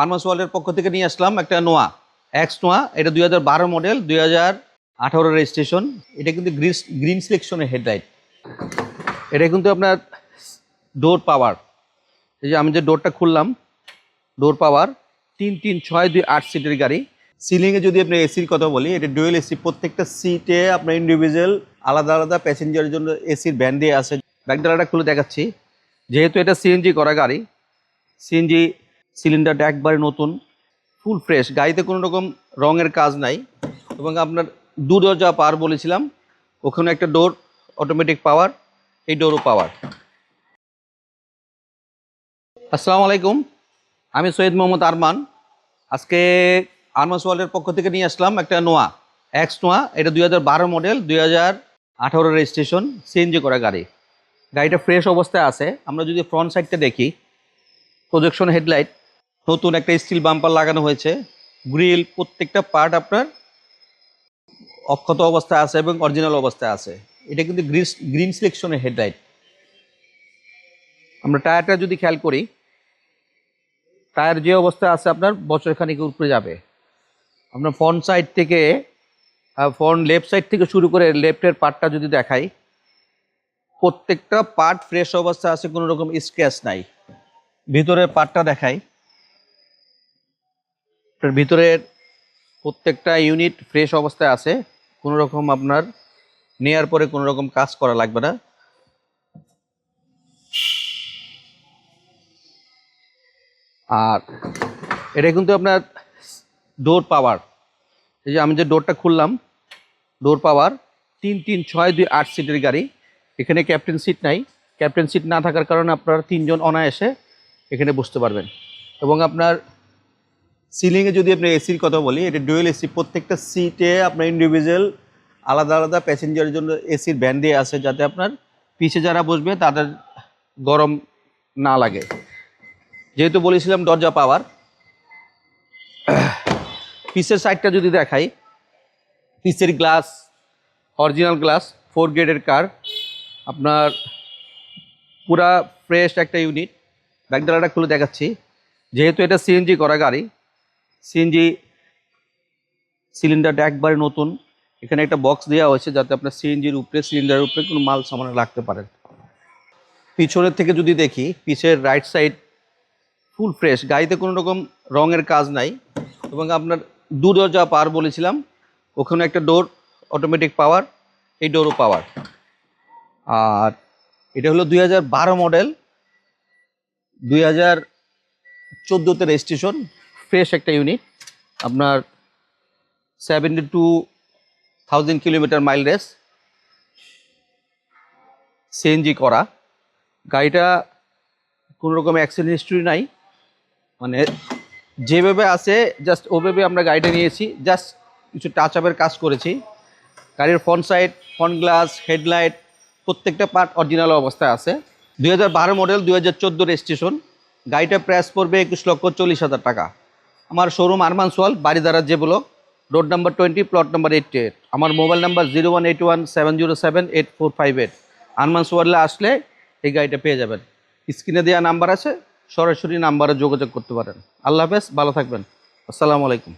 Armas ওয়ার্ল্ডের পক্ষ থেকে নিয়ে আসলাম একটা নোয়া এক্স নোয়া। এটা দুই হাজার বারো মডেল দুই হাজার আঠারো রেজিস্ট্রেশন এটা কিন্তু গ্রিস গ্রিন সিলেকশনের হেডলাইট এটা কিন্তু আপনার ডোর পাওয়ার এই যে আমি যে ডোরটা খুললাম ডোর পাওয়ার তিন তিন ছয় দুই আট সিটের গাড়ি। সিলিংয়ে যদি আপনি এসির কথা বলি, এটা ডুয়েল এসি প্রত্যেকটা সিটে আপনার ইন্ডিভিজুয়াল আলাদা আলাদা প্যাসেঞ্জারের জন্য এসির ব্যান্ড দিয়ে আছে ব্যাগডালাটা খুলে দেখাচ্ছি। যেহেতু এটা সিএনজি করা গাড়ি সিএনজি সিলিন্ডারটা একবারে নতুন ফুল ফ্রেশ গাড়িতে কোনো রকম রঙের কাজ নাই। এবং আপনার দু দরজা পাওয়ার বলেছিলাম, ওখানে একটা ডোর অটোমেটিক পাওয়ার এই ডোরও পাওয়ার আসসালামু আলাইকুম, আমি সৈয়দ মোহাম্মদ আরমান। আজকে আরমাস ওয়ার্ল্ডের পক্ষ থেকে নিয়ে আসলাম একটা নোয়া এক্স নোয়া, এটা দুই হাজার বারো মডেল দুই হাজার আঠারো রেজিস্ট্রেশন সিএনজি করা গাড়ি। গাড়িটা ফ্রেশ অবস্থায় আছে, আমরা যদি ফ্রন্ট সাইডটা দেখি প্রজেকশন হেডলাইট নতুন একটা স্টিল বাম্পার লাগানো হয়েছে। গ্রিল প্রত্যেকটা পার্ট আপনার অক্ষত অবস্থায় আছে এবং অরিজিনাল অবস্থায় আছে। এটা কিন্তু গ্রিন সিলেকশনের হেডলাইট আমরা টায়ারটা যদি খেয়াল করি টায়ার যে অবস্থায় আছে আপনার বছর খানিক উপরে যাবে। আপনার ফ্রন্ট সাইড থেকে ফ্রন্ট লেফট সাইড থেকে শুরু করে লেফটের পার্টটা যদি দেখাই, প্রত্যেকটা পার্ট ফ্রেশ অবস্থায় আছে, কোনো রকম স্ক্র্যাচ নাই। ভিতরের পার্টটা দেখাই। এটার ভিতরের প্রত্যেকটা ইউনিট ফ্রেশ অবস্থায় আছে। কোনো রকম আপনার নেয়ার পরে কোনো রকম কাজ করা লাগবে না। আর এটা কিন্তু আপনার ডোর পাওয়ার এই যে আমি যে ডোরটা খুললাম ডোর পাওয়ার তিন তিন ছয় দুই আট সিটের গাড়ি। এখানে ক্যাপ্টেন সিট নাই। ক্যাপ্টেন সিট না থাকার কারণে আপনারা তিনজন অনায়াসে এখানে বসতে পারবেন। এবং আপনার সিলিংয়ে যদি আপনি এসির কথা বলি, এটা ডুয়েল এসি প্রত্যেকটা সিটে আপনার ইন্ডিভিজুয়াল আলাদা আলাদা প্যাসেঞ্জারের জন্য এসির ব্যান্ড দিয়ে আছে যাতে আপনার পিছে যারা বসবে তাদের গরম না লাগে। যেহেতু বলেছিলাম দরজা পাওয়ার পিসের সাইডটা যদি দেখাই পিসের গ্লাস অরিজিনাল গ্লাস ফোর গ্রেডের কার আপনার পুরা ফ্রেশ একটা ইউনিট ব্যাগডালাটা খুলে দেখাচ্ছি। যেহেতু এটা সিএনজি করা গাড়ি সিএনজি সিলিন্ডারটা একবারে নতুন। এখানে একটা বক্স দেওয়া হয়েছে যাতে আপনার সিএনজির উপরে সিলিন্ডারের উপরে কোনো মাল, সামানে রাখতে পারেন। পিছনের থেকে যদি দেখি, পিছের রাইট সাইড ফুল ফ্রেশ গাড়িতে কোনো রকম রঙের কাজ নাই। এবং আপনার দু দরজা পাওয়ার বলেছিলাম, ওখানে একটা ডোর অটোমেটিক পাওয়ার এই ডোরও পাওয়ার আর এটা হলো দুই হাজার বারো মডেল দুই হাজার চোদ্দোতে রেজিস্ট্রেশন ফ্রেশ একটা ইউনিট আপনার seventy two thousand kilometre mile race CNG করা। গাড়িটা কোনো রকম অ্যাক্সিডেন্ট হিস্ট্রি নাই। মানে যেভাবে আছে জাস্ট ওভাবে আমরা গাড়িটা নিয়েছি। জাস্ট কিছু টাচ আপের কাজ করেছি। গাড়ির front side front glass headlight প্রত্যেকটা পার্ট অরিজিনাল অবস্থায় আছে। দুই হাজার বারো মডেল দুই হাজার চোদ্দ রেজিস্ট্রেশন গাড়িটা প্রাইস পড়বে একুশ লক্ষ চল্লিশ হাজার টাকা। আমার শোরুম আরমান সোয়াল বাড়িদারা যে block road number twenty plot number eighty eight আমার mobile number zero one eight one seven zero seven eight four five eight Arman সোয়ালে আসলে এই গাড়িটা পেয়ে যাবেন। স্ক্রিনে দেওয়া নাম্বার আছে, সরাসরি নাম্বারে যোগাযোগ করতে পারেন। আল্লাহ হাফেজ, ভালো থাকবেন। আসসালামু আলাইকুম।